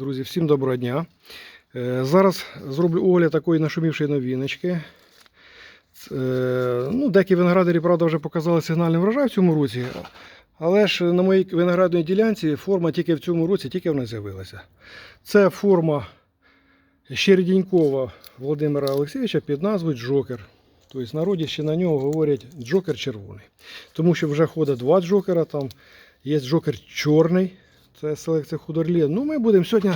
Друзі, всім доброго дня. Е, Зараз зроблю огляд такої нашумівшої новіночки. Е, Ну, деякі виноградарі, правда, вже показали сигнальний врожай в цьому році. Але ж на моїй виноградній ділянці форма тільки в цьому році тільки вона з'явилася. Це форма Щередінькова Володимира Олексійовича під назвою Джокер. Тобто народі ще на нього говорять Джокер червоний. Тому що вже ходить два джокера, там є джокер чорний, це селекція худорлі. Ну, ми будемо сьогодні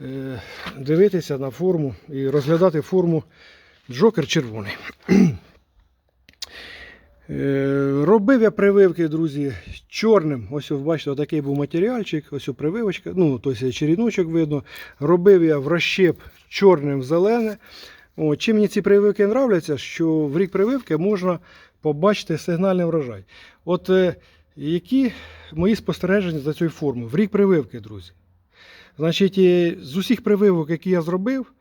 е, дивитися на форму і розглядати форму Джокер червоний. Е, Робив я прививки, друзі, чорним. Ось ви бачите, отакий був матеріальчик, ось прививочка, ну, тобто черіночок видно. Робив я в розщеп чорним в зелене. О, чим мені ці прививки нравляться, що в рік прививки можна побачити сигнальний врожай. От е, які мої спостереження за цю форму? В рік прививки, друзі. Значить, е, з усіх прививок, які я зробив,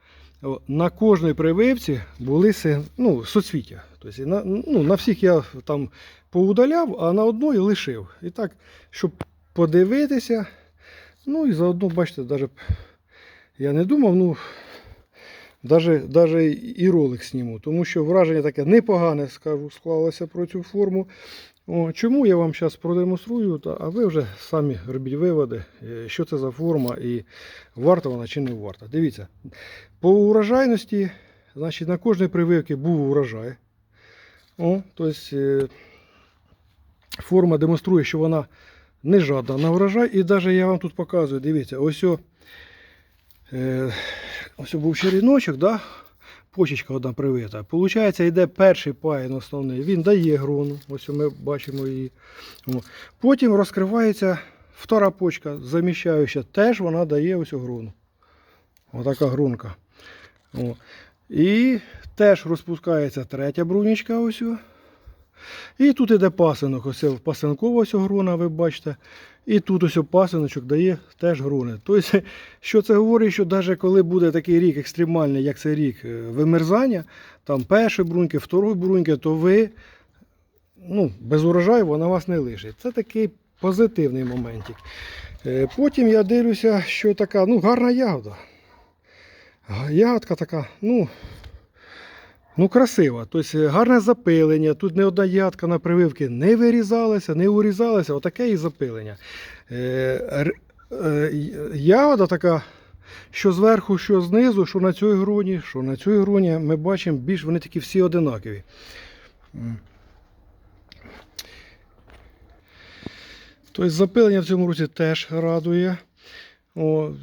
на кожній прививці були ну, соцвіття. Тобто, на, ну, на всіх я там поудаляв, а на одної лишив. І так, щоб подивитися. Ну і заодно, бачите, навіть я не думав, ну. Даже, даже і ролик зніму, тому що враження таке непогане, скажу, склалося про цю форму. О, чому я вам зараз продемонструю, а ви вже самі робіть виводи, е, що це за форма і варта вона чи не варта. Дивіться, по урожайності, значить, на кожній прививці був урожай. О, тобто, форма демонструє, що вона не жадна на урожай. І навіть я вам тут показую, дивіться, ось о, е, ось був черіночок, да? Почечка одна привита. Получається, йде перший паїн основний, він дає грону. Ось ми бачимо її. Потім розкривається втора почка, заміщаюча, теж вона дає ось грону. Отака грунка. О. І теж розпускається третя брунічка. Ось. І тут іде пасинок. Ось пасинкова ось грона, ви бачите. І тут ось пасиночок дає теж грони. Тобто, що це говорить, що навіть коли буде такий рік екстремальний, як цей рік е, вимерзання, там першої бруньки, второї бруньки, то ви ну, без урожаю вона вас не лишить. Це такий позитивний моментик. Е, Потім я дивлюся, що така ну, гарна ягода. Ягодка така, ну, ну красива. Тобто гарне запилення. Тут не одна ягодка на прививки не вирізалася, не урізалася. Отаке і запилення. Е, е, ягода така, що зверху, що знизу, що на цій гроні, що на цій гроні, ми бачимо, більш вони такі всі одинакові. Тобто запилення в цьому році теж радує. О, е,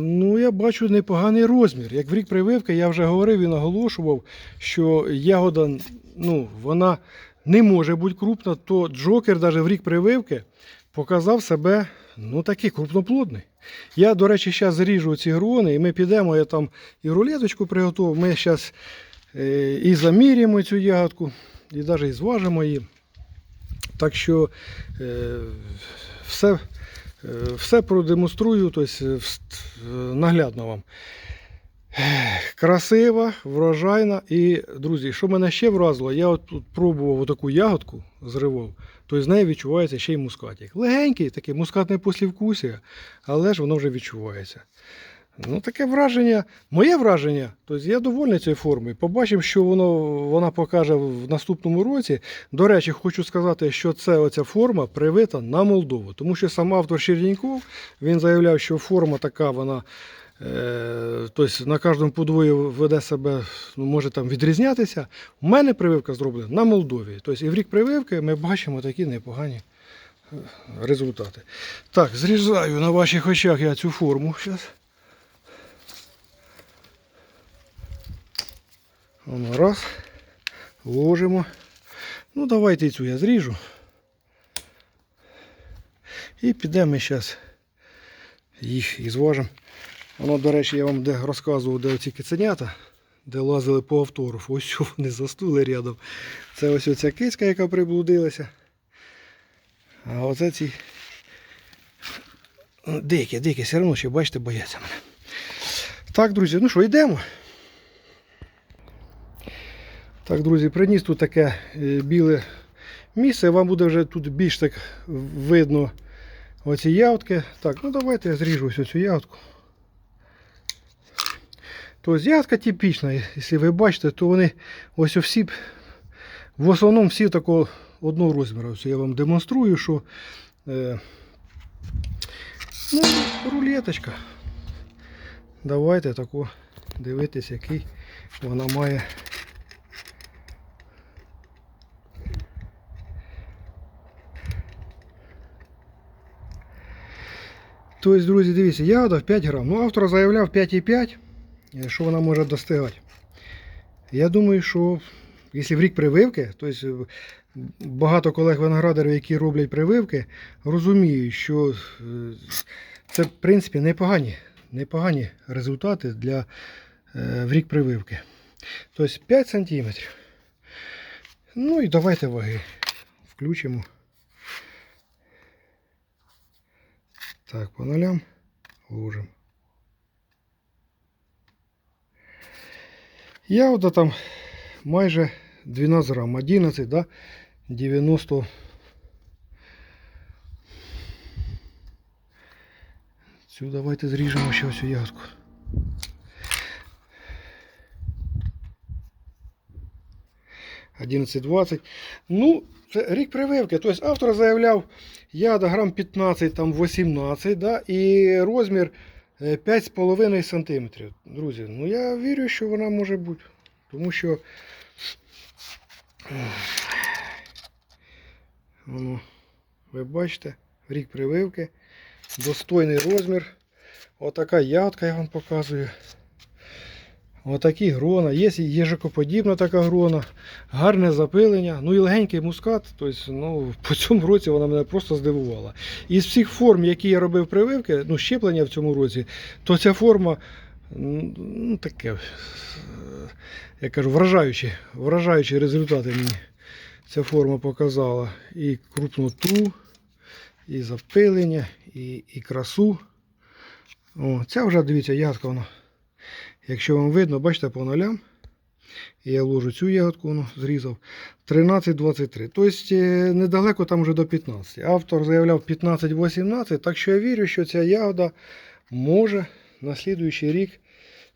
ну, я бачу непоганий розмір. Як в рік прививки, я вже говорив і наголошував, що ягода ну, вона не може бути крупна, то Джокер навіть в рік прививки показав себе ну, такий крупноплодний. Я, до речі, зараз зріжу ці грони, і ми підемо, я там і рулеточку приготував. Ми зараз е, і заміряємо цю ягодку, і навіть і зважимо її. Так що е, все, все продемонструю, тобто, е, е, наглядно вам. Красива, врожайна. І, друзі, що мене ще вразило, я от тут пробував таку ягодку, зривав, то з неї відчувається ще й мускатик. Легенький, такий мускатне послівкусія, але ж воно вже відчувається. Ну, таке враження, моє враження, тобто я довольний цією формою. Побачимо, що воно, вона покаже в наступному році. До речі, хочу сказати, що це оця форма привита на Молдову. Тому що сам автор Черніков, він заявляв, що форма така, вона е, тобто на кожному подвої веде себе, ну, може там відрізнятися. У мене прививка зроблена на Молдові. Тобто і в рік прививки ми бачимо такі непогані е, результати. Так, зрізаю на ваших очах я цю форму зараз. Воно раз. Ложимо. Ну, давайте цю я зріжу. І підемо зараз їх і зважимо. Воно, до речі, я вам де розказував, де оці киценята, де лазили по автографу. Ось вони застули рядом. Це ось оця кицька, яка приблудилася. А оце ці ну, дикі, все одно ще, бачите, бояться мене. Так, друзі, ну що, йдемо. Так, друзі, приніс тут таке е, біле місце. Вам буде вже тут більш так видно оці ягодки. Так, ну давайте я зріжу ось цю ягодку. Тобто ягодка типічна, якщо ви бачите, то вони ось всі, в основному всі такого одного розміру. Ось я вам демонструю, що е, ну, рулеточка. Давайте тако дивитись, який вона має. Тобто, друзі, дивіться, ягода в 5 грам. Ну, автор заявляв 5,5, е, що вона може достигати. Я думаю, що якщо в рік прививки, тобто багато колег виноградарів, які роблять прививки, розуміють, що е, це в принципі непогані, непогані результати для в рік прививки. Тобто 5 см. Ну і давайте ваги. Включимо. Так, по нулям ложим. Ягода там майже 12 грам, 11, да? 90. Цю давайте зріжемо ще ось ягодку. Одинадцять двадцять. Ну, це рік прививки. Тобто автор заявляв ягода грам 15, там 18, да? і розмір е, 5,5 см. Друзі, ну я вірю, що вона може бути. Тому що Воно, ви бачите, рік прививки, достойний розмір. Отака ягодка я вам показую. Отакі грона. Є єжикоподібна така грона, гарне запилення, ну і легенький мускат. Тобто, ну, по цьому році вона мене просто здивувала. Із всіх форм, які я робив прививки, ну, щеплення в цьому році, то ця форма ну, таке, е, я кажу, вражаючі, вражаючі результати мені ця форма показала. І крупноту, і запилення, і, і красу. О, ця вже, дивіться, ягодка вона. Якщо вам видно, бачите, по нолям. Я ложу цю ягодку, воно зрізав. 13-23. Тобто е, недалеко там вже до 15. Автор заявляв 15-18, так що я вірю, що ця ягода може на слідуючий рік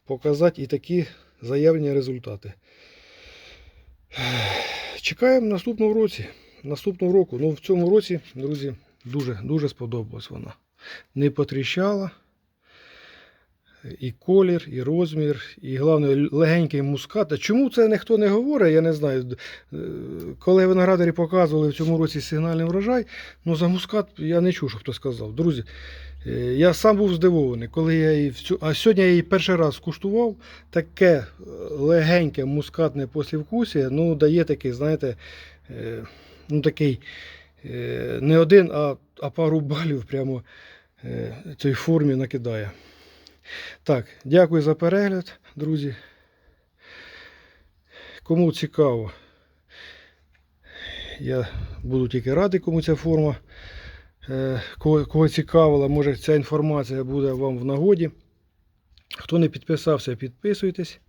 показати і такі заявлені результати. Чекаємо наступного році. Наступного року. Ну, в цьому році, друзі, дуже, дуже сподобалась вона. Не потріщала. І колір, і розмір, і головне легенький мускат. А Чому це ніхто не говорить, я не знаю. Е, Коли виноградарі показували в цьому році сигнальний врожай, ну за мускат я не чув, що хто сказав. Друзі, е, я сам був здивований, коли я її в цю... А сьогодні я її перший раз скуштував. Таке е, легеньке мускатне послівкусія, ну дає такий, знаєте, ну такий не один, а, а пару балів прямо цій формі накидає. Так, дякую за перегляд, друзі. Кому цікаво, я буду тільки радий, кому ця форма. Е, Кого, кого цікавила, може ця інформація буде вам в нагоді. Хто не підписався, підписуйтесь.